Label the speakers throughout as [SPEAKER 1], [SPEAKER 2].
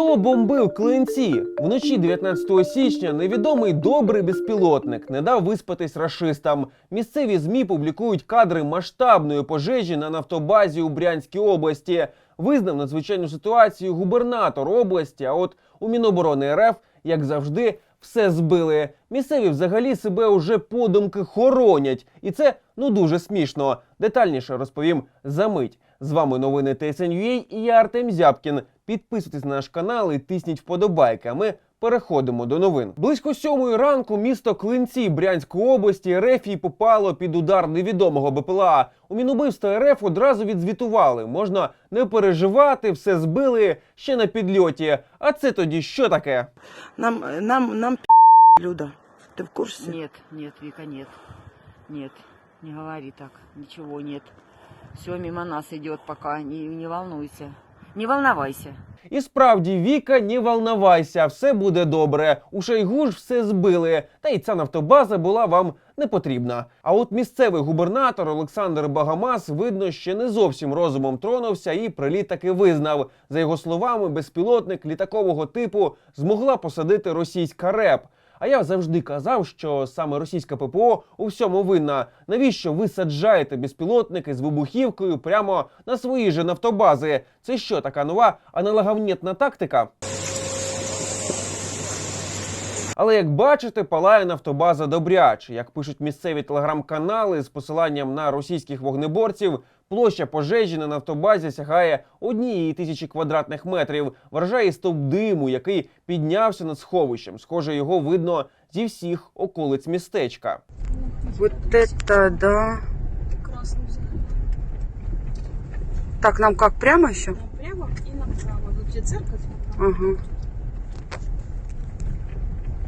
[SPEAKER 1] Хто бомбив клинці? Вночі 19 січня невідомий добрий безпілотник не дав виспатись рашистам. Місцеві змі публікують кадри масштабної пожежі на нафтобазі у Брянській області. Визнав надзвичайну ситуацію губернатор області. А от у Міноборони РФ, як завжди, все збили. Місцеві взагалі себе уже подумки хоронять, і це ну дуже смішно. Детальніше розповім за мить. З вами новини TSN.ua і я Артем Зябкін. Підписуйтесь на наш канал і тисніть вподобайки. А ми переходимо до новин. Близько сьомої ранку місто Клинці Брянської області РФ і попало під удар невідомого БПЛА. У Мінубивства РФ одразу відзвітували. Можна не переживати, все збили ще на підльоті. А це тоді що таке?
[SPEAKER 2] Нам, нам, нам Люда. Ты в курсе?
[SPEAKER 3] Нет, нет, Вика, нет. Нет, не говори так. Ничего нет. Все мимо нас идет пока. Не, не волнуйся. Не волновайся.
[SPEAKER 1] І справді, Віка, не волновайся, все буде добре. У Шайгу ж все збили, та й ця нафтобаза була вам не потрібна. А от місцевий губернатор Олександр Багамас, видно, ще не зовсім розумом тронувся і приліт таки визнав. За його словами, безпілотник літакового типу змогла посадити російська РЕП. А я завжди казав, що саме російська ППО у всьому винна. Навіщо ви саджаєте безпілотники з вибухівкою прямо на свої же нафтобази? Це що така нова аналоговнєтна тактика? Але як бачите, палає нафтобаза добряче. Як пишуть місцеві телеграм-канали з посиланням на російських вогнеборців, площа пожежі на нафтобазі сягає однієї тисячі квадратних метрів. Вражає стовп диму, який піднявся над сховищем. Схоже, його видно зі всіх околиць містечка.
[SPEAKER 2] Вот это да. Так, нам как, прямо еще?
[SPEAKER 4] Прямо и направо. Тут где церковь.
[SPEAKER 2] Ага.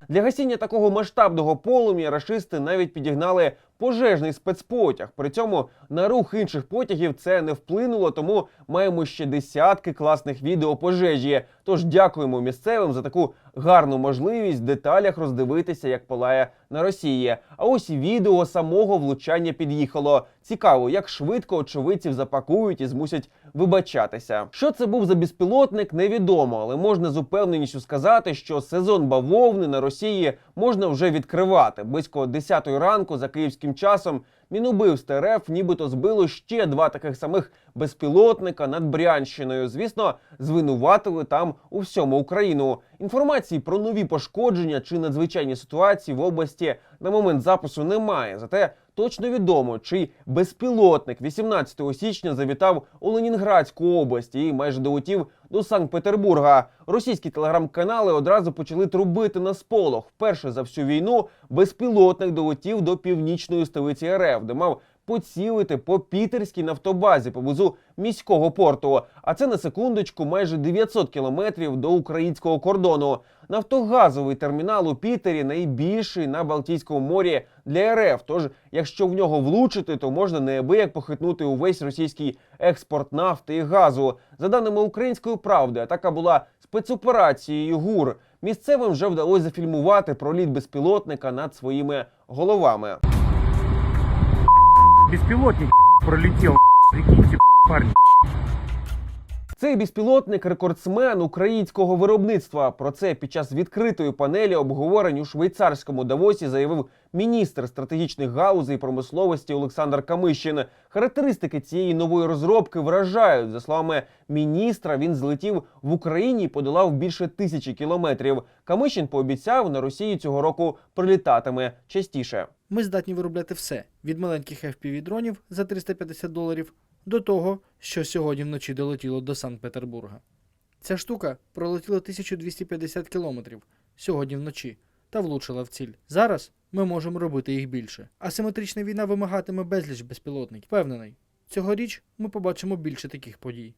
[SPEAKER 1] Для гасіння такого масштабного полум'я рашисти навіть підігнали пожежний спецпотяг. При цьому на рух інших потягів це не вплинуло, тому маємо ще десятки класних відео пожежі. Тож дякуємо місцевим за таку гарну можливість в деталях роздивитися, як палає на Росії. А ось відео самого влучання під'їхало. Цікаво, як швидко очевидців запакують і змусять вибачатися. Що це був за безпілотник, невідомо, але можна з упевненістю сказати, що сезон бавовни на Росії можна вже відкривати. Близько 10 ранку за київським часом Мінубивство РФ нібито збило ще два таких самих безпілотника над Брянщиною. Звісно, звинуватили там у всьому Україну. Інформації про нові пошкодження чи надзвичайні ситуації в області на момент запису немає. Зате точно відомо, чий безпілотник 18 січня завітав у Ленінградську область і майже долетів до Санкт-Петербурга. Російські телеграм-канали одразу почали трубити на сполох. Вперше за всю війну безпілотник долетів до північної столиці РФ, де мав поцілити по пітерській нафтобазі поблизу міського порту. А це на секундочку майже 900 кілометрів до українського кордону. Нафтогазовий термінал у Пітері найбільший на Балтійському морі для РФ. Тож, якщо в нього влучити, то можна неабияк похитнути увесь російський експорт нафти і газу. За даними української правди, атака була спецоперацією ГУР. Місцевим вже вдалося зафільмувати проліт безпілотника над своїми головами.
[SPEAKER 5] Беспилотник пролетел. Прикиньте, парни.
[SPEAKER 1] Цей безпілотник рекордсмен українського виробництва. Про це під час відкритої панелі обговорень у швейцарському Давосі заявив міністр стратегічних галузей промисловості Олександр Камишин. Характеристики цієї нової розробки вражають. За словами міністра, він злетів в Україні і подолав більше тисячі кілометрів. Камишин пообіцяв на Росію цього року прилітатиме частіше.
[SPEAKER 6] Ми здатні виробляти все від маленьких FPV-дронів за 350 доларів до того, що сьогодні вночі долетіло до Санкт-Петербурга. Ця штука пролетіла 1250 кілометрів сьогодні вночі та влучила в ціль. Зараз ми можемо робити їх більше. Асиметрична війна вимагатиме безліч безпілотників. Впевнений, цьогоріч ми побачимо більше таких подій.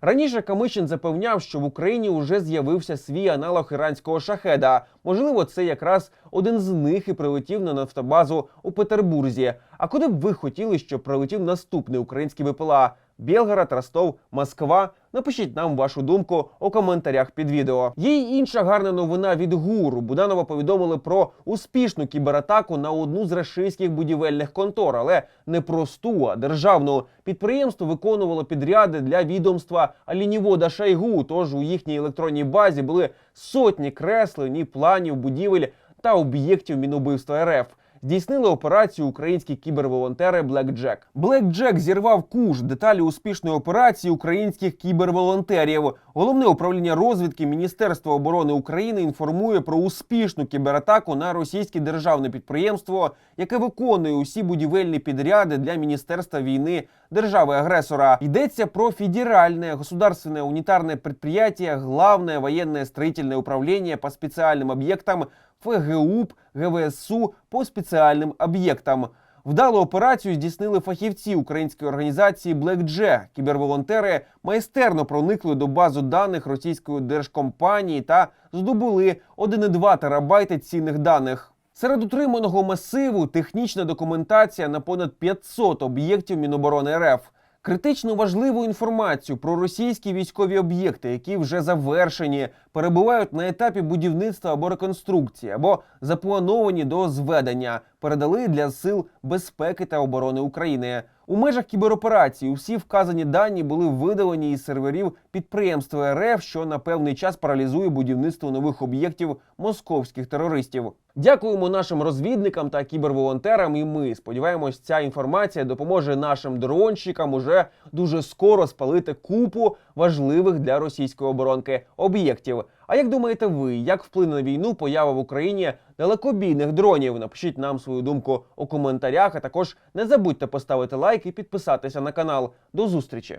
[SPEAKER 1] Раніше Камишин запевняв, що в Україні вже з'явився свій аналог іранського шахеда. Можливо, це якраз один з них і прилетів на нафтобазу у Петербурзі. А куди б ви хотіли, щоб прилетів наступний український БПЛА? Білгород, Ростов, Москва. Напишіть нам вашу думку у коментарях під відео. Є й інша гарна новина від гуру. Буданова повідомили про успішну кібератаку на одну з рашистських будівельних контор, але не просту, а державну. Підприємство виконувало підряди для відомства Алінівода Шайгу. Тож у їхній електронній базі були сотні креслень і планів будівель та об'єктів мінубивства РФ. Здійснили операцію українські кіберволонтери Blackjack. Blackjack зірвав куш деталі успішної операції українських кіберволонтерів. Головне управління розвідки Міністерства оборони України інформує про успішну кібератаку на російське державне підприємство, яке виконує усі будівельні підряди для міністерства війни держави-агресора. Йдеться про федеральное государственное унитарное предприятие Главное военное строительное управление по специальным объектам ФГУП, ГВСУ по спеціальним об'єктам. Вдалу операцію здійснили фахівці української організації BlackJack. Кіберволонтери майстерно проникли до базу даних російської держкомпанії та здобули 1,2 терабайти цінних даних. Серед утриманого масиву технічна документація на понад 500 об'єктів Міноборони РФ. Критично важливу інформацію про російські військові об'єкти, які вже завершені, перебувають на етапі будівництва або реконструкції, або заплановані до зведення, передали для сил безпеки та оборони України. У межах кібероперації усі вказані дані були видалені із серверів підприємства РФ, що на певний час паралізує будівництво нових об'єктів московських терористів. Дякуємо нашим розвідникам та кіберволонтерам. І ми сподіваємось, ця інформація допоможе нашим дронщикам уже дуже скоро спалити купу важливих для російської оборонки об'єктів. А як думаєте ви, як вплине на війну поява в Україні далекобійних дронів? Напишіть нам свою думку у коментарях. А також не забудьте поставити лайк і підписатися на канал. До зустрічі!